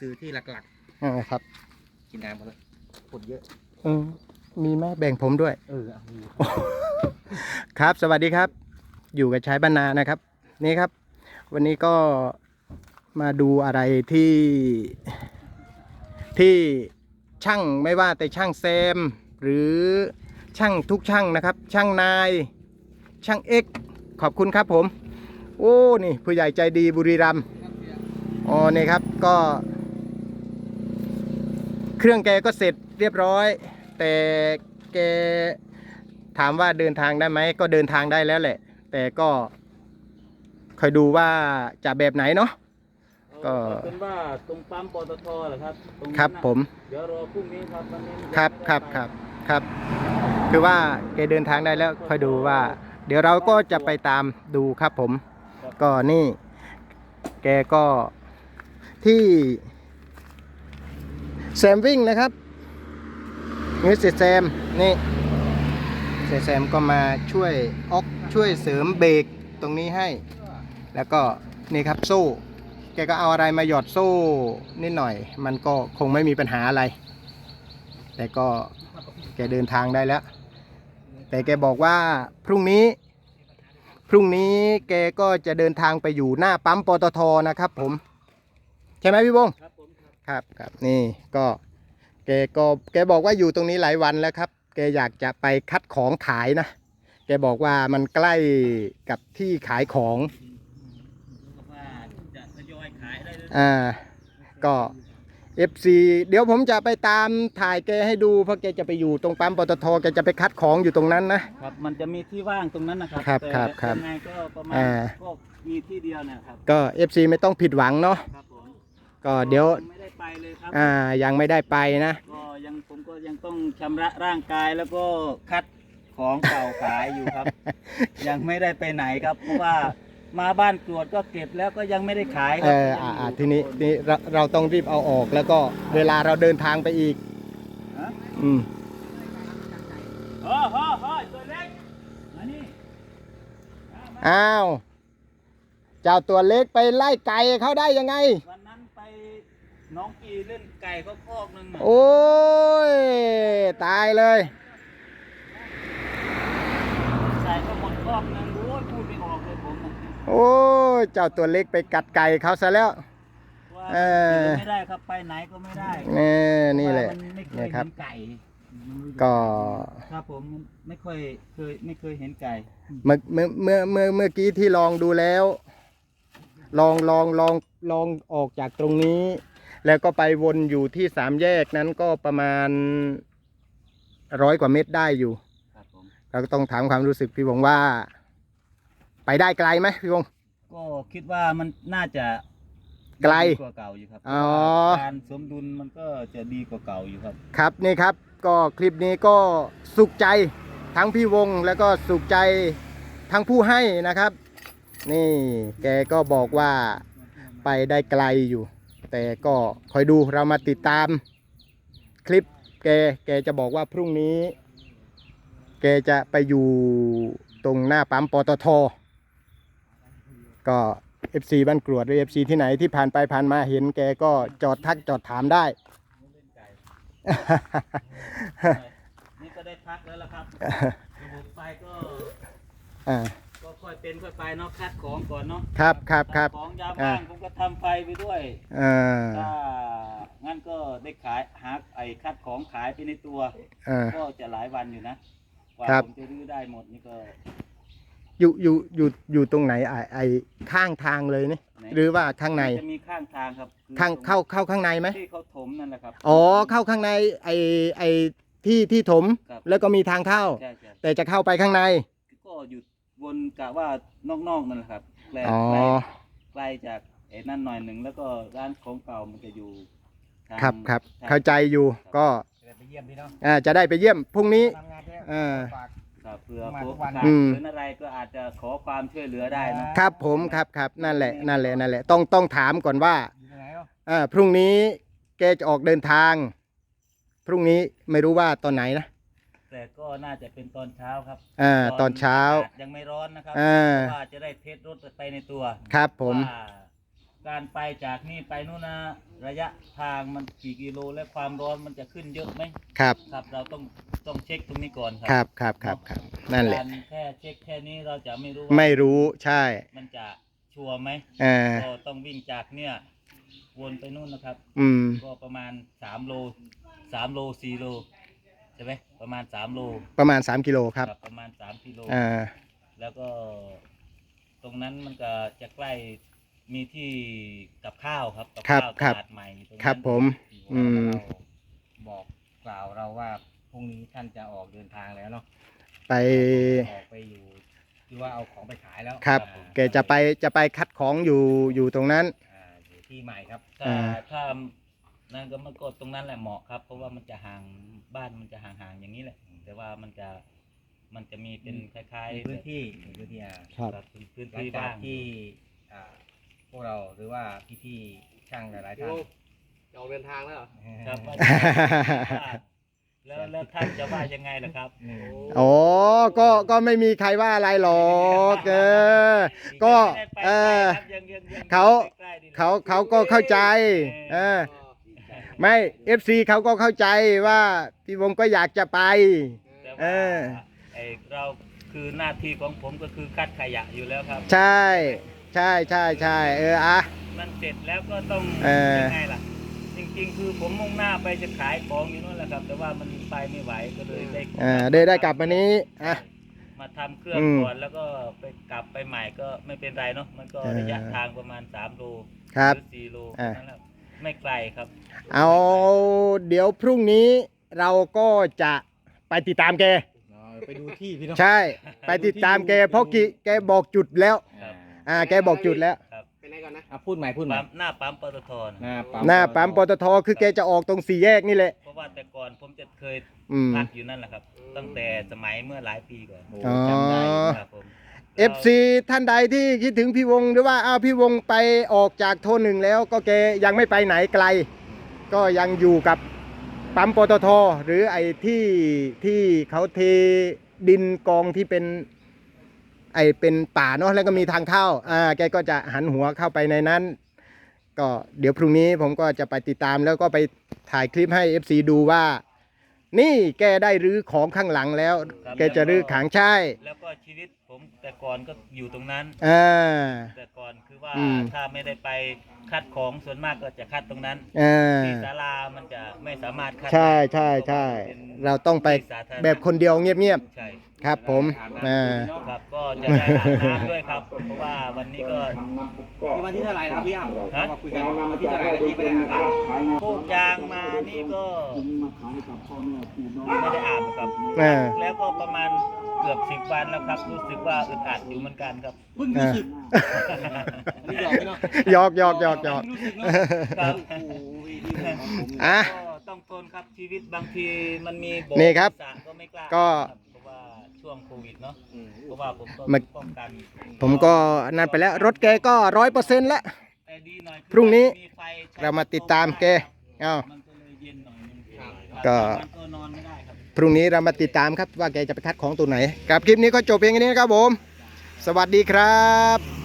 ซื้อที่หลักอ่าครับๆ กินน้ำมาเลยผลเยอะ เออมีไหมแบ่งผมด้วย เออเอามีครับสวัสดีครับ อยู่กับชายบรรณานะครับ นี่ครับ วันนี้ก็มาดูอะไรที่ที่ช่างไม่ว่าแต่ช่างแซม หรือช่างทุกช่างนะครับ ช่างนาย ช่างเอ็กซ์ขอบคุณครับผม โอ้นี่ผู้ใหญ่ใจดีบุรีรัมย์อ๋อนี่ครับก็ เครื่องแกก็เสร็จเรียบร้อย แต่แกถามว่าเดินทางได้ไหมก็เดินทางได้แล้วแหละ แต่ก็คอยดูว่าจะแบบไหนเนาะ ก็เอาเป็นว่าตรงปั๊มปตทเหรอครับตงนั้นครับน่ะผม เดี๋ยวรอพรุ่งนี้ครับวันนี้ยังครับไม่ได้ครับไปครับครับ คือว่าแกเดินทางได้แล้วคอยดูว่า เดี๋ยวเราก็จะไปตามดูครับผมครับก็นี่ แกก็ที่ แซมวิ่งนะครับนี่เสียแซมนี่เสียแซมก็มาช่วยออกช่วยเสริมเบรกตรงนี้ให้ แล้วก็นี่ครับโซ่ แกก็เอาอะไรมาหยอดโซ่นิดหน่อย มันก็คงไม่มีปัญหาอะไร แต่ก็แกเดินทางได้แล้ว แต่แกบอกว่าพรุ่งนี้ พรุ่งนี้แกก็จะเดินทางไปอยู่หน้าปั๊มปตทนะครับผม ใช่ไหมพี่บงครับผ ครับครับครับนี่ก็แกก็แกบอกว่าอยู่ตรงนี้หลายวันแล้วครับ แกอยากจะไปคัดของขายนะ แกบอกว่ามันใกล้กับที่ขายของก็ว่าจะทยอยขายได้เลยอ่าก็ FC เดี๋ยวผมจะไปตามถ่ายแกให้ดูเพราะแกจะไปอยู่ตรงปั๊มปตทแกจะไปคัดของอยู่ตรงนั้นนะ ครับ มันจะมีที่ว่างตรงนั้นนะครับครับแต่ครับครับยังไงก็ประมาณอ่าก็มีที่เดียวเนะครับก็ FC ไม่ต้องผิดหวังเนาะครับผม ก็เดี๋ยวงไม่ได้ไปเลยครับอ่ายังไม่ได้ไปนะ ก็ยังผมก็ยังต้องชำระร่างกายแล้วก็คัดของเก่าขายอยู่ครับ ยังไม่ได้ไปไหนครับ เพราะว่ามาบ้านตรวจก็เก็บแล้วก็ยังไม่ได้ขายคเอรัออ่าอ่าทีนี้ทีนี้เราเราต้องรีบเอาออกแล้วก็เวลาเราเดินทางไปอีก ฮะอืมเฮ้ยเฮ้ยเฮ้ยตัวเล็กมานี่อ้าวเจ้าตัวเล็กไปไล่ไก่เขาได้ยังไงวันนั้นไป น้องกีเล่นไก่เขาคอกหนึงน่ะโอ้ย ตายเลยใส่ก็หมดคอกหนึงโอ้ยพูดไม่ออกเลยผมน่ะโอ้ย เจ้าตัวเล็กไปกัดไก่เขาซะแล้วว่าเออไม่ได้ครับไปไหนก็ไม่ได้นี่นี่แหละเพราว่ามันไม่เคยนี่ครัเห็บนไก่มันรู้ก็ครับผมไม่ค่อยเคยไม่เคยเห็นไก่เมื่อเมื่อเมื่อเมื่อเมื่อกี้ที่ลองดูแล้ว ลองลองลองลองออกจากตรงนี้ แล้วก็ไปวนอยู่ที่สามแยกนั้นก็ประมาณร้อยกว่าเมตรได้อยู่ครับผมเราก็ต้องถามความรู้สึกพี่วงว่า ไปได้ไกลไหมพี่วง ก็คิดว่ามันน่าจะไกลดีกว่าเก่าอยู่ครับอ๋อ การสมดุลมันก็จะดีกว่าเก่าอยู่ครับ ครับนี่ครับก็คลิปนี้ก็สุขใจทั้งพี่วงแล้วก็สุขใจทั้งผู้ให้นะครับ นี่แกก็บอกว่าไปได้ไกลอยู่ แต่ก็คอยดูเรามาติดตามคลิปแกแกจะบอกว่าพรุ่งนี้ แกจะไปอยู่ตรงหน้าปั๊มปตท ก็ FC บ้านกรวดหรือ FC ที่ไหนที่ผ่านไปผ่านมาเห็นแกก็จอดทักจอดถามได้ นี่ก็ได้พักแล้วล่ะครับระบบไฟก็อ่า ก็ค่อยเป็นค่อยไปเนาะคัดของก่อนเนาะครับครับครับของยามอ่าว่างผมก็ ทำไฟไปด้วยอ่าถ้างั้นก็ได้ขายหาไอ้คัดของขายไปในตัวอ่าก็จะหลายวันอยู่นะกว่าครับ ผมจะรื้อได้หมดนี่ก็อยู่อยู่อยู่อยู่ตรงไหนไอไอข้างทางเลยนี่ไหนหรือว่าข้างในจะมีข้างทางครับคือข้างตรงเข้าเข้าข้างในไหมที่เขาถมนั่นแหละครับ อ๋อเข้าข้างในไอไอที่ที่ถม ครับ แล้วก็มีทางเข้า ใช่ใช่แต่จะเข้าไปข้างในก็อยู่วนกะว่านอกๆนั่นแหละครับใกล้อ๋อใกล้ใกล้จาก ไอ้นั่นหน่อยหนึ่งแล้วก็ร้านของเก่ามันจะอยู่ทางครับครับทางเข้าใจอยู่ก็ไปเยี่ยมพี่น้องอ่าจะได้ไปเยี่ยมพรุ่งนี้ ทำงานแท้อ่าฝาก ครับเผื่อมาพทุวกกวันขาดอืมหรืออะไรก็อาจจะขอความช่วยเหลือได้นะ ครับผมครับครับนั่นแหละนั่นแหละนั่นแหละต้องต้องถามก่อนว่าอยู่ที่ไหนเนาะอ่าพรุ่งนี้แกจะออกเดินทาง พรุ่งนี้ไม่รู้ว่าตอนไหนนะแต่ก็น่าจะเป็นตอนเช้าครับอ่าตอนเช้าอากศยังไม่ร้อนนะครับอ่าเพราะว่าจะได้เทสรถไปในตัวครับผม ว่า การไปจากนี่ไปนู่นนะระยะทางมันกี่กิโลและความร้อนมันจะขึ้นเยอะไหมครับ ครับ เราต้องต้องเช็คตรงนี้ก่อนครัครับครับครับครับนั่นแหละ การแค่เช็คแค่นี้เราจะไม่รู้ว่าไม่รู้ใช่มันจะชัวร์ไหมเออก็ต้องวิ่งจากเนี่ยวนไปนู่นนะครับ อืม ก็ประมาณสามโลสามโลสี่โลใช่ไหมประมาณสามโลประมาณ 3 กิโลครับประมาณสามกิโล อ่าแล้วก็ตรงนั้นมันก็จะใกล้ มีที่กับข้าวครับกับครับข้าวครับ ตลาดใหม่ตรงนั้นครับผม อืมเราบอกกล่าวเราว่าพรุ่งนี้ท่านจะออกเดินทางแล้วเนาะไป ออกไปอยู่คือว่าเอาของไปขายแล้วครับ อ่าแกจะไปจะไปคัดของอยู่อยู่ตรงนั้น อ่าอยู่ที่ใหม่ครับถ้าอ่า ถ้านั่นก็มันก็ตรงนั้นแหละเหมาะครับ เพราะว่ามันจะห่างบ้านมันจะห่างๆอย่างนี้แหละ แต่ว่ามันจะมันจะมีเป็นคล้ายมีๆพื้นที่มีพื้นที่อ่าครับแบบพื้นหลังที่จากบ้างที่อ่า พวกเราหรือว่าพี่ๆช่างหลายๆท่านจะออกเดินทางแล้วเหรอครับว่าแล้วแล้วท่านจะว่ายังไงล่ะครับอืมโอ้ก็ก็ไม่มีใครว่าอะไรหรอกเออก็ยังไม่ได้ไปเออใกล้ครับยังยังยังเขาใกล้ๆดีนะเขาเขาก็เข้าใจเออไม่ FC เขาก็เข้าใจว่าพี่วงก็อยากจะไปแต่เอว่าอไอเราคือหน้าที่ของผมก็คือคัดขยะอยู่แล้วครับ ใช่ ใช่ใช่ใช่เอออะ มันเสร็จแล้วก็ต้องเออ ยังไงล่ะ จริงๆ คือผมมุ่งหน้าไปจะขายของอยู่นู่นแหละครับ แต่ว่ามันไปไม่ไหวก็เลยได้เออได้ได้กลับมานี้อะ มาทำเครื่องอืมก่อนแล้วก็ไปกลับไปใหม่ก็ไม่เป็นไรเนาะมันก็เออระยะทางประมาณ3โลครับหรือ4โลอ่า นั่นแหละไม่ไกลครับ เอาเดี๋ยวพรุ่งนี้เราก็จะไปติดตามแกเอาไปดูที่พี่น้อง ใช่ ไปติดตามแกเพราะกิแกบอกจุดแล้วครับ อ่าแกบอกจุดแล้ว ครับไปไหนก่อนนะอะพูดใหม่พูดใหม่ปั๊มหน้าปั๊มปตทหน้านะปั๊มหน้าปั๊มปตทคือแกจะออกตรงสี่แยกนี่แหละ เพราะว่าแต่ก่อนผมจะเคยอืม พักอยู่นั่นแหละครับ ตั้งแต่สมัยเมื่อหลายปีก่อนโอ้อ๋อจำได้ ครับผม FC ท่านใดที่คิดถึงพี่วงหรือว่าอ้าวพี่วงไปออกจากโทนหนึ่งแล้วก็แกยังไม่ไปไหนไกล ก็ยังอยู่กับปั๊มปตทหรือไอ้ที่ที่เขาเทดินกองที่เป็น ไอ้เป็นป่าเนาะแล้วก็มีทางเข้าอ่าแกก็จะหันหัวเข้าไปในนั้น ก็เดี๋ยวพรุ่งนี้ผมก็จะไปติดตามแล้วก็ไปถ่ายคลิปให้ FC ดูว่า นี่แกได้รื้อของข้างหลังแล้ว ครับ แกจะรื้อขางใช่แล้วก็ชีวิตผมแต่ก่อนก็อยู่ตรงนั้น อ่า แต่ก่อนคือว่าอืม ถ้าไม่ได้ไปคัดของส่วนมากก็จะคัดตรงนั้นอ่าที่ศาลามันจะไม่สามารถคัดใช่ได้ใช่ใช่เป็นเราต้องไปที่สาธารณะแบบคนเดียวเงียบใช่ๆครับผมอ่า ครับก็ จะได้อาบน้ำด้วยครับ เพราะว่าวันนี้ก็นี่วันที่เท่าไหร่นะครับพี่อ้ำฮะ มาคุยกันวันที่เท่าไหร่แล้วที่ไม่ได้อ่านปลูกยางมานี่ก็ไม่ได้อาบครับ อ่า แล้วก็ประมาณเกือบสิบวันแล้วครับ รู้สึกว่าอึดอัดอยู่เหมือนกันครับ เพิ่งรู้สึกนี่หยอกพี่เนาะหยอกหยอกหยอกหยอกรู้สึกเนาะครับ โอ้โหพี่ที่ผม อะ ก็ต้องทนครับชีวิตบางทีมันมีโนี่ครับสระก็ไม่กล้าก็ ครับเพราะว่า ช่วงโควิดเนาะเพราะว่าผมก็มันป้องกันผมก็นั่นไปแล้วรถแกก็ร้อยเปอร์เซ็นต์แล้วแต่ดีหน่อยคือพรุ่งนี้มีไฟใช้เรามาติดตามแกเอ้า มันก็เลยเย็นหน่อยนึงก็ มันก็นอนไม่ได้ครับ พรุ่งนี้เรามาติดตามครับว่าแกจะไปคัดของตัวไหนครับคลิปนี้ก็จบเพียงแค่นี้นะครับผม สวัสดีครับ